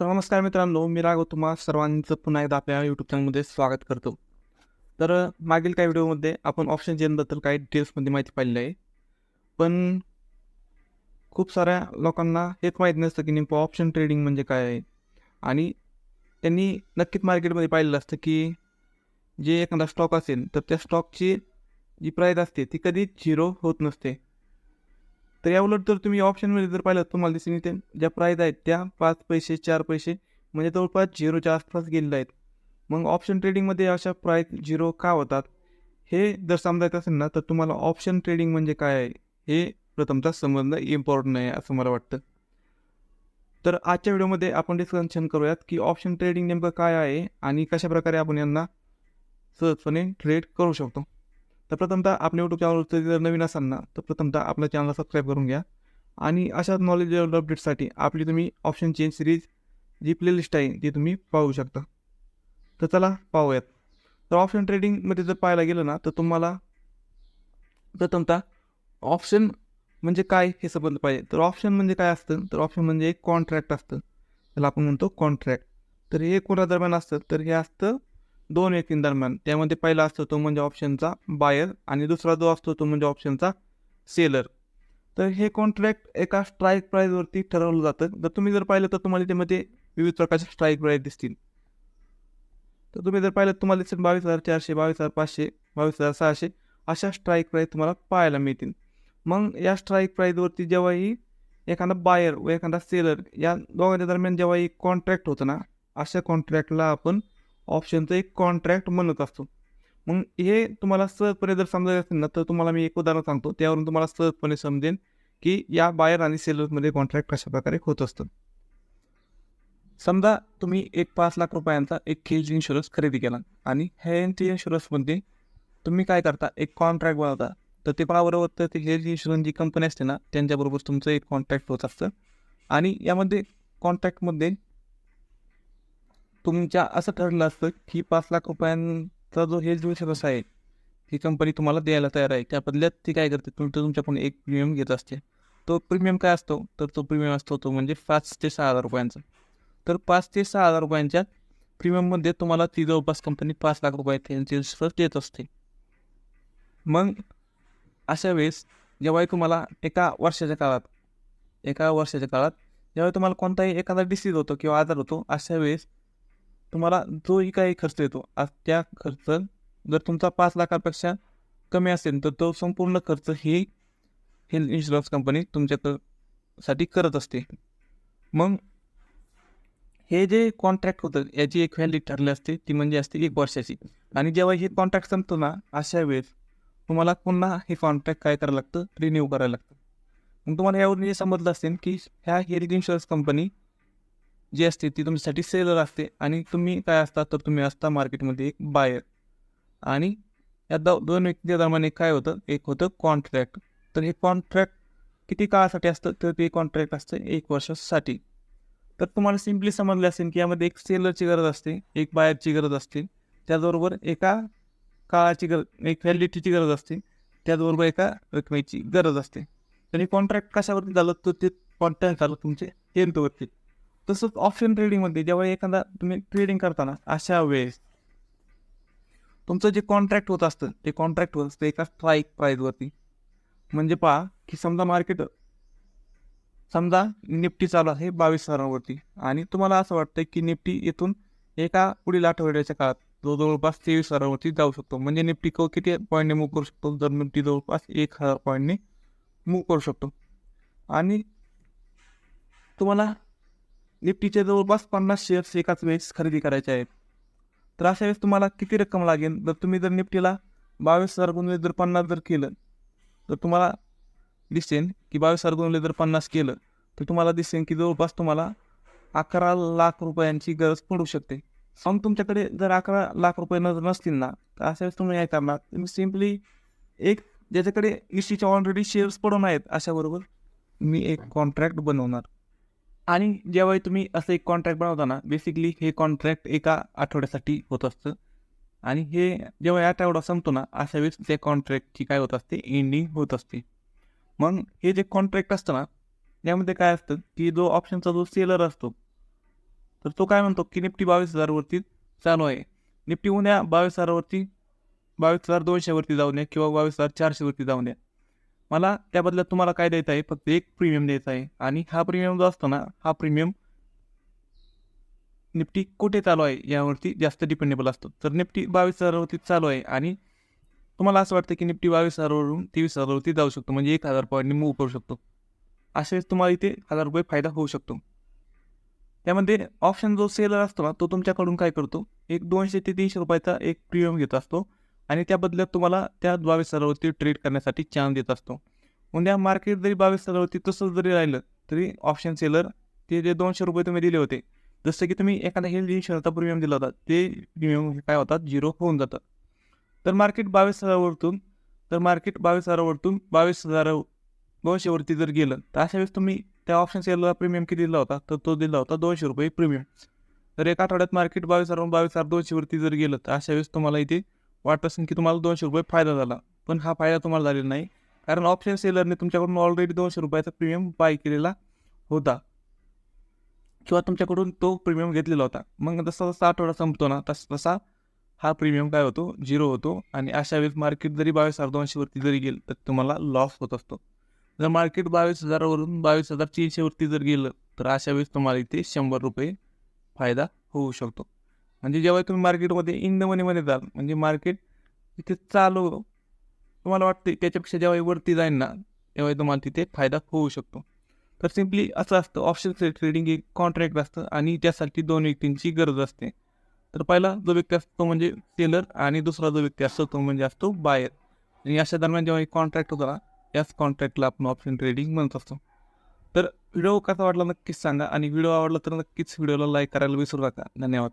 तर नमस्कार मित्रांनो मी राघव तुम्हा सर्वांचं पुन्हा एकदा आपल्या यूट्यूब चॅनलमध्ये स्वागत करतो. तर मागील काही व्हिडिओमध्ये आपण ऑप्शन चेनबद्दल काही डिटेल्समध्ये माहिती पाहिली आहे. पण खूप साऱ्या लोकांना हेच माहीत नसतं की नेमकं ऑप्शन ट्रेडिंग म्हणजे काय आहे. आणि त्यांनी नक्कीच मार्केटमध्ये पाहिलेलं असतं की जे एखादा स्टॉक असेल तर त्या स्टॉकची जी प्राईस असते ती कधीच झिरो होत नसते. तर याउलट जर तुम्ही ऑप्शनमध्ये जर पाहिलं तुम्हाला दिसून येते. ज्या प्राईज आहेत त्या पाच पैसे चार पैसे म्हणजे जवळपास झिरोच्या आसपास गेलेल्या आहेत. मग ऑप्शन ट्रेडिंगमध्ये अशा प्राईज झिरो का होतात? हे जर समजायचं असेल ना तर तुम्हाला ऑप्शन ट्रेडिंग म्हणजे काय आहे? हे प्रथमतः समजणं इम्पॉर्टंट आहे असं मला वाटतं. तर आजच्या व्हिडिओमध्ये आपण डिस्कशन करूयात की ऑप्शन ट्रेडिंग नेमकं काय आहे आणि कशा प्रकारे आपण यांना सहजपणे ट्रेड करू शकतो. तर प्रथमतः आपल्या यूट्यूब चॅनलवरती जर नवीन असाल ना तर प्रथमतः आपल्या चॅनलला सबस्क्राईब करून घ्या. आणि अशा नॉलेज अपडेटसाठी आपली तुम्ही ऑप्शन चेंज सिरीज जी प्लेलिस्ट आहे ती तुम्ही पाहू शकता. तर चला पाहूयात. तर ऑप्शन ट्रेडिंगमध्ये जर पाहायला गेलं ना तर तुम्हाला प्रथमतः ऑप्शन म्हणजे काय हे समजलं पाहिजे. तर ऑप्शन म्हणजे काय असतं? तर ऑप्शन म्हणजे एक कॉन्ट्रॅक्ट असतं. त्याला आपण म्हणतो कॉन्ट्रॅक्ट तर हे कोणा दरम्यान असतं? तर हे असतं दोन व्यक्तींदरम्यान त्यामध्ये पहिला असतो तो म्हणजे ऑप्शनचा बायर आणि दुसरा जो असतो तो म्हणजे ऑप्शनचा सेलर तर हे कॉन्ट्रॅक्ट एका स्ट्राईक प्राईजवरती ठरवलं जातं. जर तुम्ही जर पाहिलं तर तुम्हाला त्यामध्ये विविध प्रकारचे स्ट्राईक प्राईज दिसतील. तर तुम्ही जर पाहिलं तुम्हाला दिसेल बावीस हजार चारशे बावीस हजार पाचशे बावीस हजार सहाशे अशा स्ट्राईक प्राईज तुम्हाला पाहायला मिळतील. मग या स्ट्राईक प्राईजवरती जेव्हाही एखादा बायर व एखादा सेलर या दोघांच्या दरम्यान जेव्हाही कॉन्ट्रॅक्ट होतं ना अशा कॉन्ट्रॅक्टला आपण ऑप्शनचं एक कॉन्ट्रॅक्ट म्हणत असतो. मग हे तुम्हाला सहजपणे जर समजायचं असेल ना तर तुम्हाला मी एक उदाहरण सांगतो. त्यावरून तुम्हाला सहजपणे समजेल की या बायर आणि सेलर्समध्ये कॉन्ट्रॅक्ट कशा प्रकारे होत असतं. समजा तुम्ही एक पाच लाख रुपयांचा एक हेल्थ इन्शुरन्स खरेदी केला आणि हेल्थ इन्शुरन्समध्ये तुम्ही काय करता? एक कॉन्ट्रॅक्ट बनवता. तर ते कोणाबरोबर तर ते हेल्थ इन्शुरन्स जी कंपनी असते ना त्यांच्याबरोबर तुमचं एक कॉन्ट्रॅक्ट होत असतं. आणि यामध्ये कॉन्ट्रॅक्टमध्ये तुमच्या असं ठरलं असतं की पाच लाख रुपयांचा जो हेल्थ इन्शुरन्स आहे ही कंपनी तुम्हाला द्यायला तयार आहे. त्या बदल्यात ती काय करते? तुम तुमच्याकडून एक प्रीमियम घेत असते. तो प्रीमियम काय असतो? तर तो प्रीमियम असतो तो म्हणजे पाच ते सहा हजार रुपयांचा. तर पाच ते सहा हजार रुपयांच्या प्रीमियममध्ये तुम्हाला ती जवळपास कंपनी पाच लाख रुपये त्यांची इन्शुरन्स देत असते. मग अशा वेळेस जेव्हाही तुम्हाला एका वर्षाच्या काळात एका वर्षाच्या काळात जेव्हा तुम्हाला कोणताही एखादा डिसीज होतो किंवा आजार होतो अशा वेळेस तुम्हाला जोही काही खर्च येतो. आज त्या खर्च जर तुमचा पाच लाखापेक्षा कमी असेल तर तो संपूर्ण खर्च ही हेल्थ इन्शुरन्स कंपनी तुमच्यासाठी करत असते. मग हे जे कॉन्ट्रॅक्ट होतं याची एक व्हॅलिड ठरली असते ती म्हणजे असते एक वर्षाची. आणि जेव्हा हे कॉन्ट्रॅक्ट संपतो ना अशा वेळेस तुम्हाला पुन्हा हे कॉन्ट्रॅक्ट काय करायला लागतं? रिन्यू करायला लागतं. मग तुम्हाला यावरून हे समजलं असेल की ह्या हेल्थ इन्शुरन्स कंपनी जी असते ती तुमच्यासाठी सेलर असते आणि तुम्ही काय असता तर तुम्ही असता मार्केटमध्ये एक बायर आणि या द दोन व्यक्ती दरम्यान एक काय होतं? एक होतं कॉन्ट्रॅक्ट तर हे कॉन्ट्रॅक्ट किती काळासाठी असतं? तर ते कॉन्ट्रॅक्ट असतं एक वर्षासाठी. तर तुम्हाला सिम्पली समजले असेल की यामध्ये एक सेलरची गरज असते एक बायरची गरज असते. त्याचबरोबर एका काळाची गरज एक व्हॅलिडिटीची गरज असते. त्याचबरोबर एका रकमेची गरज असते. तर हे कॉन्ट्रॅक्ट कशावरती झालं? तर ते कॉन्ट्रॅक्ट झालं तुमचे हेल्थवरती तसंच ऑप्शन ट्रेडिंगमध्ये जेव्हा एखादा तुम्ही ट्रेडिंग करताना अशा वेळेस तुमचं जे कॉन्ट्रॅक्ट होत असतं ते कॉन्ट्रॅक्ट होत असतं एका स्ट्राईक प्राईजवरती म्हणजे पहा की समजा मार्केट समजा निफ्टी चालू आहे बावीस हजारावरती आणि तुम्हाला असं वाटतं की निफ्टी येथून एका पुढील आठवड्याच्या काळात जो जवळपास तेवीस हजारावरती जाऊ शकतो. म्हणजे निफ्टी क किती पॉईंटने मूव्ह करू शकतो? जर निफ्टी जवळपास एक हजार पॉईंटने मूव्ह करू शकतो. आणि तुम्हाला निफ्टीचे जवळपास पन्नास शेअर्स एकाच वेळेस खरेदी करायचे आहेत. तर अशा वेळेस तुम्हाला किती रक्कम लागेल? जर तुम्ही जर निफ्टीला बावीस हजार गुणले जर पन्नास जर केलं तर तुम्हाला दिसेल की बावीस हजार गुणले जर पन्नास केलं तर तुम्हाला दिसेल की जवळपास तुम्हाला अकरा लाख रुपयांची गरज पडू शकते. मग तुमच्याकडे जर अकरा लाख रुपये नजर नसतील ना तर अशा वेळेस तुम्ही काय करणार तुम्ही सिम्पली एक ज्याच्याकडे निश्चितच्या ऑलरेडी शेअर्स पडून आहेत अशाबरोबर मी एक कॉन्ट्रॅक्ट बनवणार. आणि ज्यावेळी तुम्ही असं एक कॉन्ट्रॅक्ट बनवता ना बेसिकली हे कॉन्ट्रॅक्ट एका आठवड्यासाठी होत असतं. आणि हे जेव्हा आठवडा संपतो ना अशा वेळेस त्या कॉन्ट्रॅक्टची काय होत असते एंडिंग होत असते. मग हे जे कॉन्ट्रॅक्ट असतं ना यामध्ये काय असतं की जो ऑप्शनचा जो सेलर असतो तर तो काय म्हणतो की निफ्टी बावीस हजारवरती चालू आहे. निफ्टी उद्या बावीस हजारावरती बावीस हजार दोनशेवरती जाऊ नये किंवा बावीस हजार चारशेवरती जाऊ नये मला त्या बदल्यात तुम्हाला काय द्यायचं आहे? फक्त एक प्रीमियम द्यायचा आहे. आणि हा प्रीमियम जो असतो ना हा प्रीमियम निफ्टी कुठे चालू आहे यावरती जास्त डिपेंडेबल असतो. तर निफ्टी बावीस हजारावरती चालू आहे आणि तुम्हाला असं वाटतं की निफ्टी बावीस हजारावरून तेवीस हजारावरती जाऊ शकतो. म्हणजे एक हजार पॉईंटनी मूव्ह करू शकतो. असेच वेळेस तुम्हाला इथे हजार रुपये फायदा होऊ शकतो. त्यामध्ये ऑप्शन जो सेलर असतो ना तो तुमच्याकडून काय करतो? एक दोनशे ते तीनशे रुपयाचा एक प्रीमियम घेत असतो. आणि त्या बदल्यात तुम्हाला त्या बावीस हजारावरती ट्रेड करण्यासाठी चान्स देत असतो. उद्या मार्केट जरी बावीस हजारावरती तसंच जरी राहिलं तरी ऑप्शन सेलर ते जे दोनशे रुपये तुम्ही दिले होते जसं की तुम्ही एखादा हेल्थ इन्शुरन्सचा प्रीमियम दिला होता ते प्रीमियम काय होतात? झिरो होऊन जातं. तर मार्केट बावीस हजारावरतून तर मार्केट बावीस हजारावरतून बावीस हजार दोनशेवरती जर गेलं तर अशा वेळेस तुम्ही त्या ऑप्शन सेलला प्रीमियम किती दिला होता? तर तो दिला होता दोनशे रुपये प्रीमियम तर एका आठवड्यात मार्केट बावीस हजार बावीस हजार दोनशेवरती जर गेलं तर अशा वेळेस तुम्हाला इथे वाटत असेल की तुम्हाला दोनशे रुपये फायदा झाला पण हा फायदा तुम्हाला झालेला नाही. कारण ऑप्शन सेलरने तुमच्याकडून ऑलरेडी दोनशे रुपयाचा प्रीमियम बाय केलेला होता. किंवा तुमच्याकडून तो प्रीमियम घेतलेला होता. मग जसा जसा आठवडा संपतो ना तस तसा हा प्रीमियम काय होतो? झिरो होतो. आणि अशा वेळेस मार्केट जरी बावीस हजार दोनशेवरती जरी गेलं तर तुम्हाला लॉस होत असतो. जर मार्केट बावीस हजारावरून बावीस हजार तीनशेवरती जर गेलं तर अशा वेळेस तुम्हाला इथे शंभर रुपये फायदा होऊ शकतो. म्हणजे जेव्हा तुम्ही मार्केटमध्ये इन द मनीमध्ये जाल म्हणजे मार्केट तिथे चालू तुम्हाला वाटते त्याच्यापेक्षा जेव्हा वरती जाईल ना तेव्हा तुम्हाला तिथे फायदा होऊ शकतो. तर सिम्पली असं असतं ऑप्शन ट्रेडिंग एक कॉन्ट्रॅक्ट असतं आणि त्यासाठी दोन व्यक्तींची गरज असते. तर पहिला जो व्यक्ती असतो तो म्हणजे सेलर आणि दुसरा जो व्यक्ती असतो तो म्हणजे असतो बायर आणि अशा दरम्यान जेव्हा एक कॉन्ट्रॅक्ट होता ना याच कॉन्ट्रॅक्टला आपण ऑप्शन ट्रेडिंग म्हणत असतो. तर व्हिडिओ कसा वाटला नक्कीच सांगा आणि व्हिडिओ आवडला तर नक्कीच व्हिडिओला लाईक करायला विसरू नका. धन्यवाद.